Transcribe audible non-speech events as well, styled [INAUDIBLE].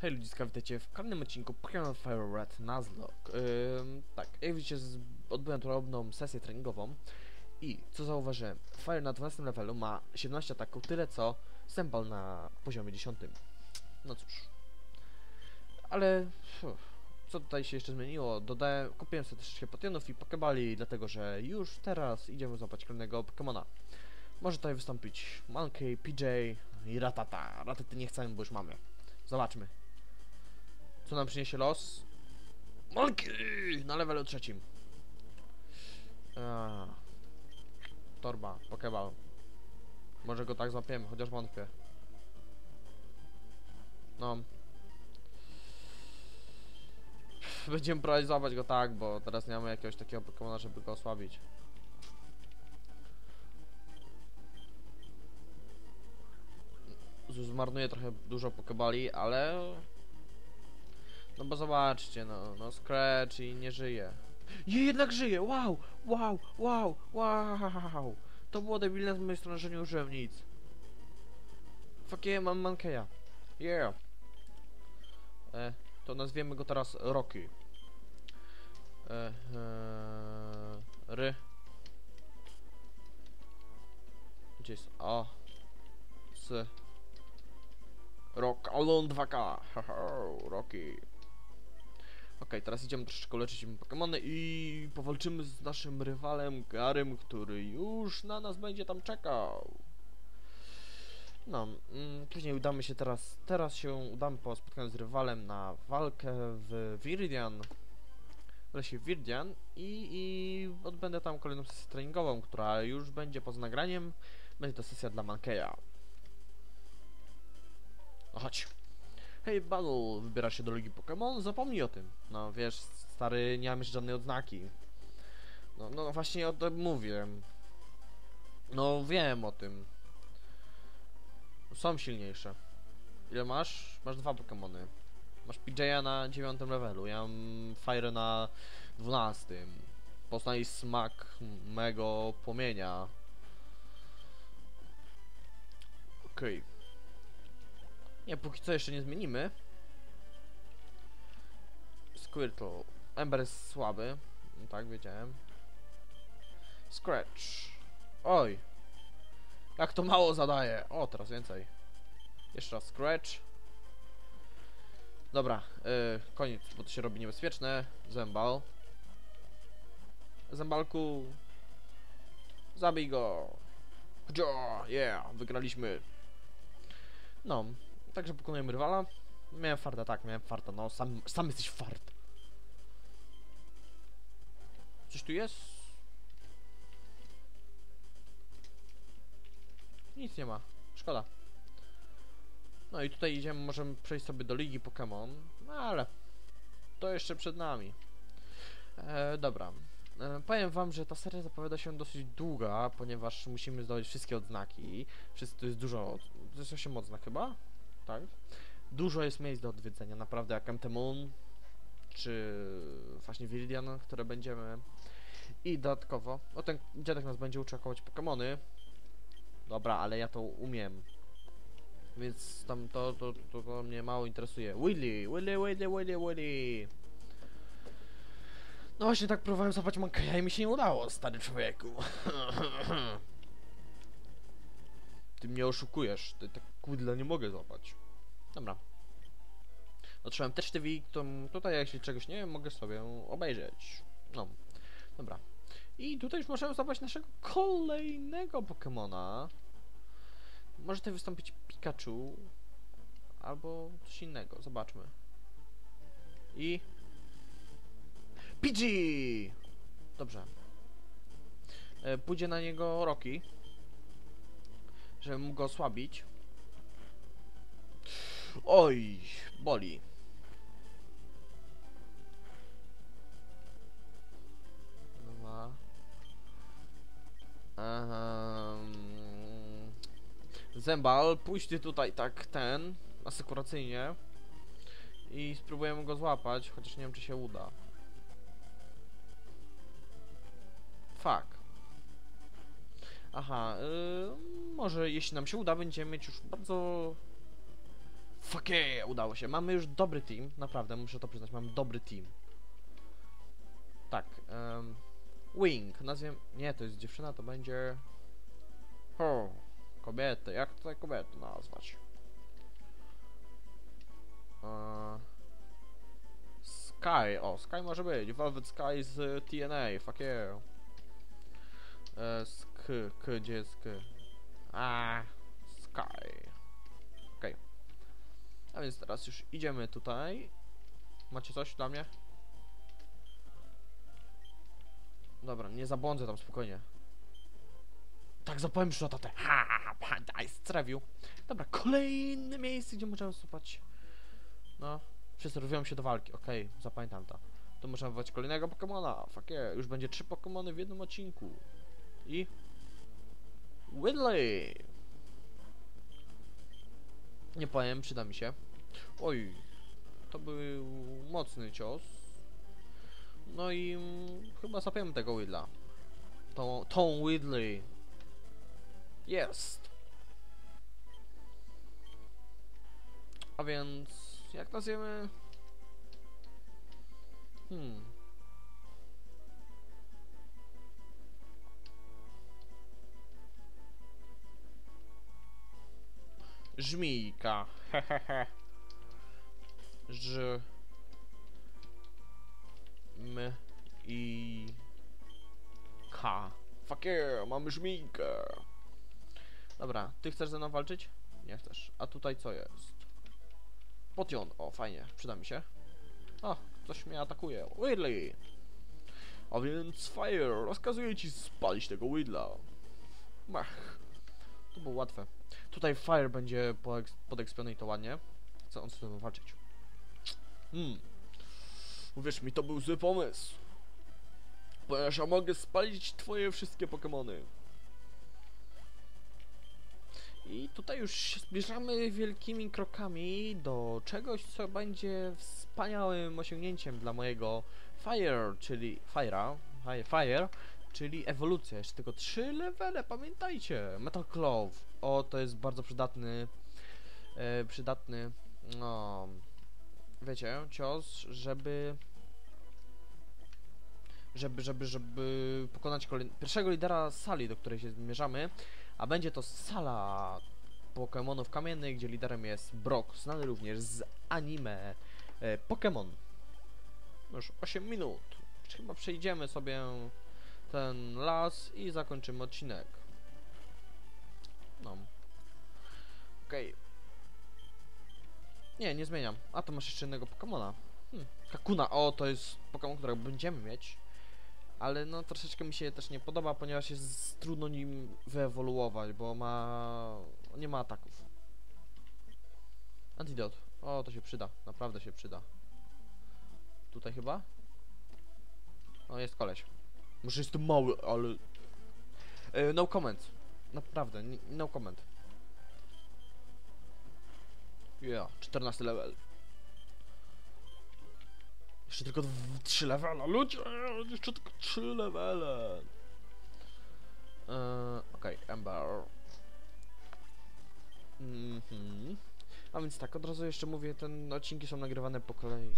Hej ludziska, witajcie w kolejnym odcinku Pokémon Fire Red Nuzlocke. Ym, tak, jak widzicie, odbyłem drobną sesję treningową i co zauważyłem, Fire na 12 levelu ma 17 ataków, tyle co Sembal na poziomie 10. No cóż. Ale uff, co tutaj się jeszcze zmieniło? Dodałem, kupiłem sobie troszeczkę potionów i pokebali, dlatego że już teraz idziemy złapać kolejnego Pokemona. Może tutaj wystąpić Monkey, PJ i Ratata. Rataty nie chcemy, bo już mamy. Zobaczmy. Co nam przyniesie los? Monkey! Na levelu trzecim. Torba, pokeball. Może go tak złapiemy, chociaż wątpię. No. Będziemy złapać go tak, bo teraz nie mamy jakiegoś takiego Pokemona, żeby go osłabić. Zmarnuję trochę dużo pokebali, ale... No bo zobaczcie, no, no Scratch i nie żyje. Je, jednak żyje! Wow! Wow! Wow! Wow! To było debilne z mojej strony, że nie użyłem nic. Fuck yeah, mam Mankeya. Yeah! E, to nazwiemy go teraz Rocky. E, e, ry. Gdzie jest? O. S. Rock Alone 2K. Haha, Rocky. Okej, teraz idziemy troszeczkę leczyć im Pokemony i powalczymy z naszym rywalem Garym, który już na nas będzie tam czekał. No, mm, później udamy się teraz, teraz się udamy po spotkaniu z rywalem na walkę w Viridian, w lesie Viridian i, i odbędę tam kolejną sesję treningową, która już będzie poza nagraniem. Będzie to sesja dla Mankeya. No chodź. Hej, Battle, wybierasz się do Ligi Pokémon? Zapomnij o tym. No wiesz, stary, nie mam jeszcze żadnej odznaki. No, no właśnie o tym mówię. No wiem o tym. Są silniejsze. Ile masz? Masz dwa Pokémony. Masz PJ'a na dziewiątym levelu, ja mam Fire na 12. Poznaj smak mego płomienia. Okej. Nie, póki co jeszcze nie zmienimy. Squirtle. Ember jest słaby. No tak, wiedziałem. Scratch. Oj. Jak to mało zadaje. O, teraz więcej. Jeszcze raz Scratch. Dobra, yy, koniec, bo to się robi niebezpieczne. Zembal. Zembalku. Zabij go. Yeah, wygraliśmy. No, także pokonujemy rywala. Miałem farta, tak, miałem farta, no, sam, sam jesteś fart. Coś tu jest? Nic nie ma, szkoda. No i tutaj idziemy, możemy przejść sobie do Ligi Pokémon, no ale to jeszcze przed nami. E, dobra. E, powiem wam, że ta seria zapowiada się dosyć długa, ponieważ musimy zdobyć wszystkie odznaki. Wszystko to jest dużo, to jest 8 odznak chyba? Tak. Dużo jest miejsc do odwiedzenia, naprawdę, jak Moon, czy właśnie Viridian, które będziemy. I dodatkowo, o ten dziadek nas będzie uczył kołać Pokémony. Dobra, ale ja to umiem. Więc tam to, to, to, to mnie mało interesuje. Willy, Willy, Willy, Willy, Willy. No właśnie tak próbowałem złapać Mankeya i mi się nie udało, stary człowieku. [LAUGHS] Ty mnie oszukujesz, ty tak kudla nie mogę złapać. Dobra. Otrzymałem też TV, to tutaj jeśli czegoś nie wiem, mogę sobie obejrzeć. No, dobra. I tutaj już możemy złapać naszego kolejnego Pokemona. Może tutaj wystąpić Pikachu. Albo coś innego, zobaczmy. I... Pidgey! Dobrze. E, pójdzie na niego Rocky. Żeby mógł go osłabić. Oj, boli. Dwa. Mm. Zembal, pójdź ty tutaj tak ten, asekuracyjnie. I spróbujemy go złapać, chociaż nie wiem czy się uda. Fuck. Aha, yy, może jeśli nam się uda, będziemy mieć już bardzo Fuck udało się. Mamy już dobry team, naprawdę, muszę to przyznać, mamy dobry team. Tak, em, Wing, nazwiem... Nie, to jest dziewczyna, to będzie... O, kobiety, jak tutaj kobiety nazwać? Eee, Sky, o, Sky może być, Velvet Sky z TNA, fuck yeah. Eee, sk, k, gdzie jest k? A, Sky. A więc teraz już idziemy tutaj. Macie coś dla mnie? Dobra, nie zabłądzę tam spokojnie. Tak, zapowiem szlotatę. Ha, ha, ha, daj, strawił. Dobra, kolejne miejsce, gdzie możemy słuchać. No, wszyscy rwią się do walki. Okej, zapamiętam to. To możemy wywołać kolejnego Pokemona. Fuck yeah, już będzie trzy Pokemony w jednym odcinku. I... Whitley! Nie powiem, przyda mi się. Oj, to był mocny cios. No i mm, chyba zapiemy tego Whitla. Tą, tą Whitley. Jest. A więc, jak nazwiemy? Hmm. Żmijka. Hehehe. Ż. M. I. K. Fuck yeah, mamy żmijkę. Dobra, ty chcesz ze mną walczyć? Nie chcesz. A tutaj co jest? Potion. O, fajnie, przyda mi się. O, coś mnie atakuje. Whitley. A więc Fire, rozkazuję ci spalić tego Whitla. Mach. To było łatwe. Tutaj Fire będzie podekspiony i to ładnie. Chce on z tym walczyć. Hmm. Uwierz mi, to był zły pomysł. Ponieważ ja mogę spalić twoje wszystkie Pokemony. I tutaj już się zbliżamy wielkimi krokami do czegoś, co będzie wspaniałym osiągnięciem dla mojego Fire, czyli Fire'a, Fire, Fire, czyli ewolucja. Jeszcze tylko trzy levele, pamiętajcie. Metal Claw. O, to jest bardzo przydatny, e, przydatny, no, wiecie, cios, żeby żeby, żeby, żeby pokonać pierwszego lidera sali, do której się zmierzamy, a będzie to sala Pokémonów kamiennych, gdzie liderem jest Brock, znany również z anime e, Pokémon. Już 8 minut. Chyba przejdziemy sobie ten las i zakończymy odcinek. No. Okej. Nie, nie zmieniam. A to masz jeszcze innego Pokemona. Hmm. Kakuna, o to jest Pokémon, którego będziemy mieć. Ale no troszeczkę mi się też nie podoba, ponieważ jest trudno nim wyewoluować, bo ma... nie ma ataków. Antidot. O, to się przyda. Naprawdę się przyda. Tutaj chyba? O, jest koleś. Może jest to mały, ale... E, no comment. Naprawdę, no comment. Yeah, 14 level. Jeszcze tylko 3 levele, ludzie! Jeszcze tylko 3 levele. Eee, Okej, Ember. Mhm. A więc tak, od razu jeszcze mówię, ten odcinki są nagrywane po kolei.